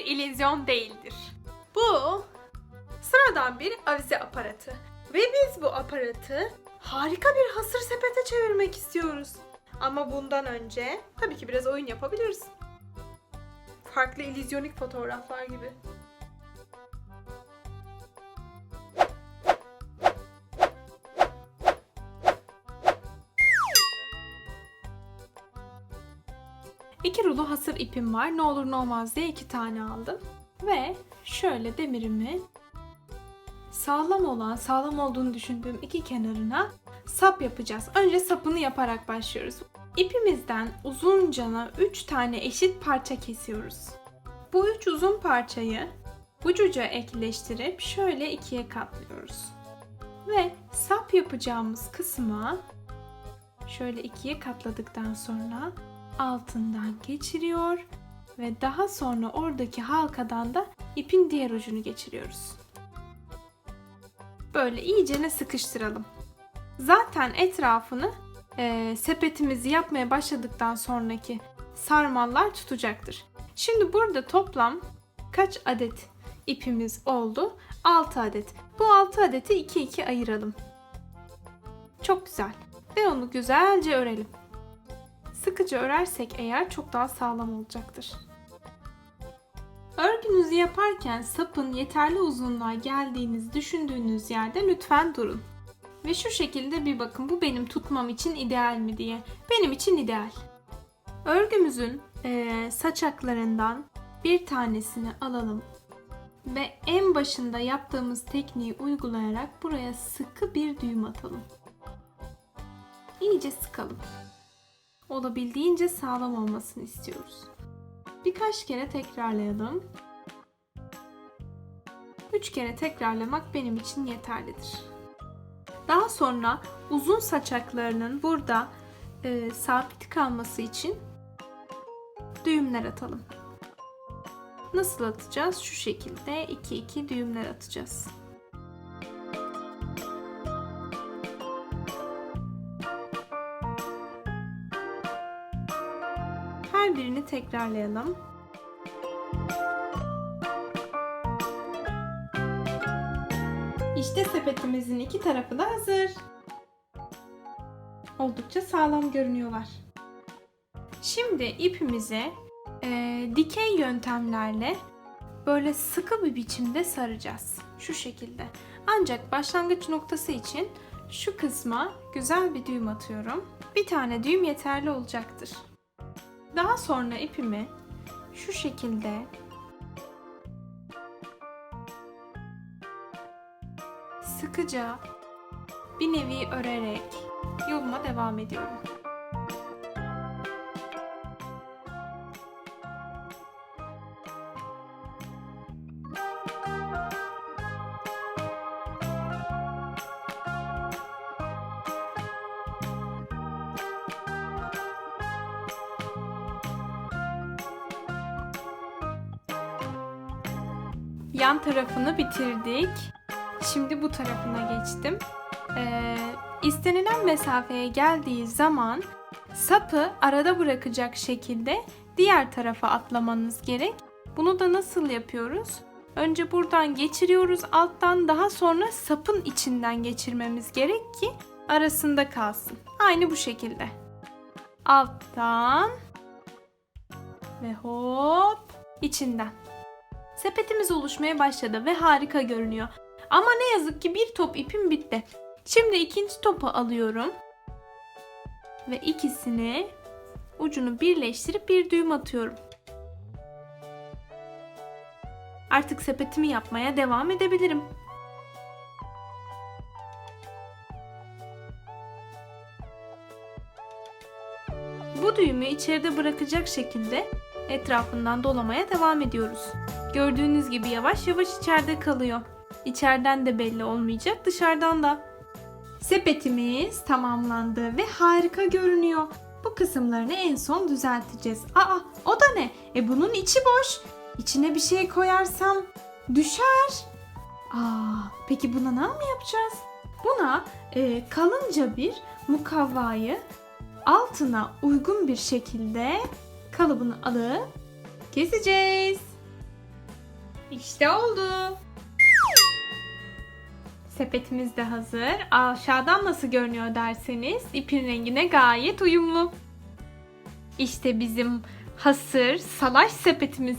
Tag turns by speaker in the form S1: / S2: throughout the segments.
S1: bir illüzyon değildir. Bu sıradan bir avize aparatı. Ve biz bu aparatı harika bir hasır sepete çevirmek istiyoruz. Ama bundan önce tabii ki biraz oyun yapabiliriz. Farklı illüzyonik fotoğraflar gibi. İki rulo hasır ipim var. Ne olur ne olmaz diye iki tane aldım. Ve şöyle demirimi sağlam olan, sağlam olduğunu düşündüğüm iki kenarına sap yapacağız. Önce sapını yaparak başlıyoruz. İpimizden uzuncana 3 tane eşit parça kesiyoruz. Bu üç uzun parçayı ucuca ekleştirip şöyle ikiye katlıyoruz. Ve sap yapacağımız kısma şöyle ikiye katladıktan sonra altından geçiriyor ve daha sonra oradaki halkadan da ipin diğer ucunu geçiriyoruz. Böyle iyicene sıkıştıralım. Zaten etrafını e, sepetimizi yapmaya başladıktan sonraki sarmallar tutacaktır. Şimdi burada toplam kaç adet ipimiz oldu? 6 adet. Bu 6 adeti 2 2 ayıralım. Çok güzel. Ve onu güzelce örelim. Sıkıca örersek eğer çok daha sağlam olacaktır. Örgünüzü yaparken sapın yeterli uzunluğa geldiğiniz düşündüğünüz yerde lütfen durun. Ve şu şekilde bir bakın bu benim tutmam için ideal mi diye. Benim için ideal. Örgümüzün eee, saçaklarından bir tanesini alalım ve en başında yaptığımız tekniği uygulayarak buraya sıkı bir düğüm atalım. İyice sıkalım. Olabildiğince sağlam olmasını istiyoruz. Birkaç kere tekrarlayalım. Üç kere tekrarlamak benim için yeterlidir. Daha sonra uzun saçaklarının burada e, sabit kalması için düğümler atalım. Nasıl atacağız? Şu şekilde 2 2 düğümler atacağız. Tekrarlayalım. İşte sepetimizin iki tarafı da hazır. Oldukça sağlam görünüyorlar. Şimdi ipimizi eee, dikey yöntemlerle böyle sıkı bir biçimde saracağız. Şu şekilde. Ancak başlangıç noktası için şu kısma güzel bir düğüm atıyorum. Bir tane düğüm yeterli olacaktır. Daha sonra ipimi şu şekilde sıkıca bir nevi örerek yoluma devam ediyorum. Yan tarafını bitirdik. Şimdi bu tarafına geçtim. Ee, istenilen mesafeye geldiği zaman sapı arada bırakacak şekilde diğer tarafa atlamanız gerek. Bunu da nasıl yapıyoruz? Önce buradan geçiriyoruz alttan daha sonra sapın içinden geçirmemiz gerek ki arasında kalsın. Aynı bu şekilde. Alttan ve hop içinden. Sepetimiz oluşmaya başladı ve harika görünüyor. Ama ne yazık ki bir top ipim bitti. Şimdi ikinci topu alıyorum. Ve ikisini ucunu birleştirip bir düğüm atıyorum. Artık sepetimi yapmaya devam edebilirim. Bu düğümü içeride bırakacak şekilde etrafından dolamaya devam ediyoruz. Gördüğünüz gibi yavaş yavaş içeride kalıyor. İçeriden de belli olmayacak, dışarıdan da. Sepetimiz tamamlandı ve harika görünüyor. Bu kısımlarını en son düzelteceğiz. Aa, o da ne? E bunun içi boş. İçine bir şey koyarsam düşer. Aa, peki buna ne mi yapacağız? Buna e, kalınca bir mukavvayı altına uygun bir şekilde kalıbını alıp keseceğiz. İşte oldu. Sepetimiz de hazır. Aşağıdan nasıl görünüyor derseniz ipin rengine gayet uyumlu. İşte bizim hasır salaş sepetimiz.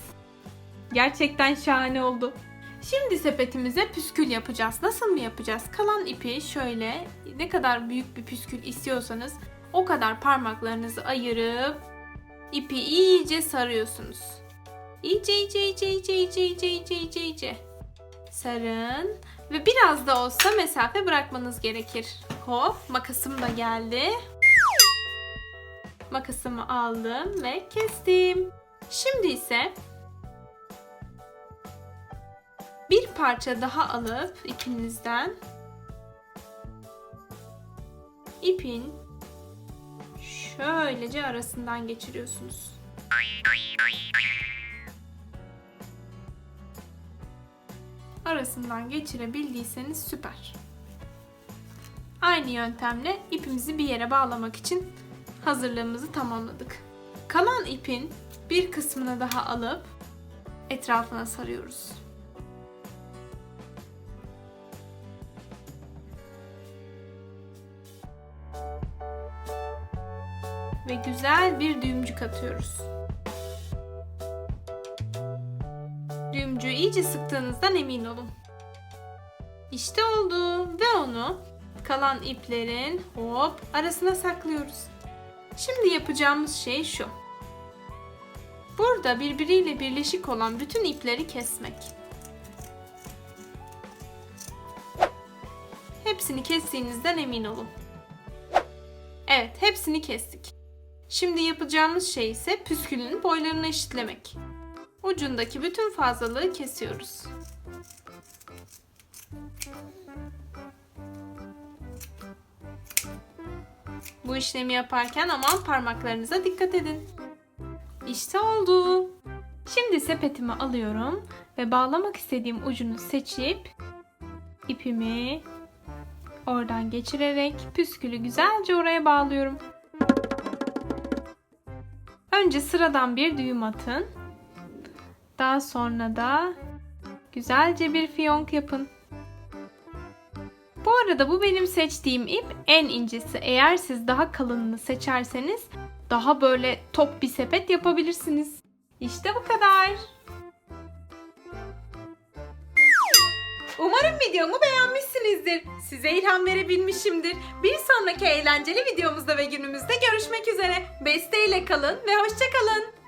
S1: Gerçekten şahane oldu. Şimdi sepetimize püskül yapacağız. Nasıl mı yapacağız? Kalan ipi şöyle ne kadar büyük bir püskül istiyorsanız o kadar parmaklarınızı ayırıp ipi iyice sarıyorsunuz. İyice iyice iyice iyice iyice iyice iyice iyice iyice sarın ve biraz da olsa mesafe bırakmanız gerekir. Hop makasım da geldi. Makasımı aldım ve kestim. Şimdi ise bir parça daha alıp ipinizden ipin şöylece arasından geçiriyorsunuz. Arasından geçirebildiyseniz süper. Aynı yöntemle ipimizi bir yere bağlamak için hazırlığımızı tamamladık. Kalan ipin bir kısmını daha alıp etrafına sarıyoruz. Ve güzel bir düğümcük atıyoruz. Düğümcüğü iyice sıktığınızdan emin olun. İşte oldu ve onu kalan iplerin hop arasına saklıyoruz. Şimdi yapacağımız şey şu. Burada birbiriyle birleşik olan bütün ipleri kesmek. Hepsini kestiğinizden emin olun. Evet, hepsini kestik. Şimdi yapacağımız şey ise püskülün boylarını eşitlemek. Ucundaki bütün fazlalığı kesiyoruz. Bu işlemi yaparken aman parmaklarınıza dikkat edin. İşte oldu. Şimdi sepetimi alıyorum ve bağlamak istediğim ucunu seçip ipimi oradan geçirerek püskülü güzelce oraya bağlıyorum. Önce sıradan bir düğüm atın. Daha sonra da güzelce bir fiyonk yapın. Bu arada bu benim seçtiğim ip en incesi. Eğer siz daha kalınını seçerseniz daha böyle top bir sepet yapabilirsiniz. İşte bu kadar. Umarım videomu beğenmişsinizdir. Size ilham verebilmişimdir. Bir sonraki eğlenceli videomuzda ve günümüzde görüşmek üzere. Beste ile kalın ve hoşça kalın.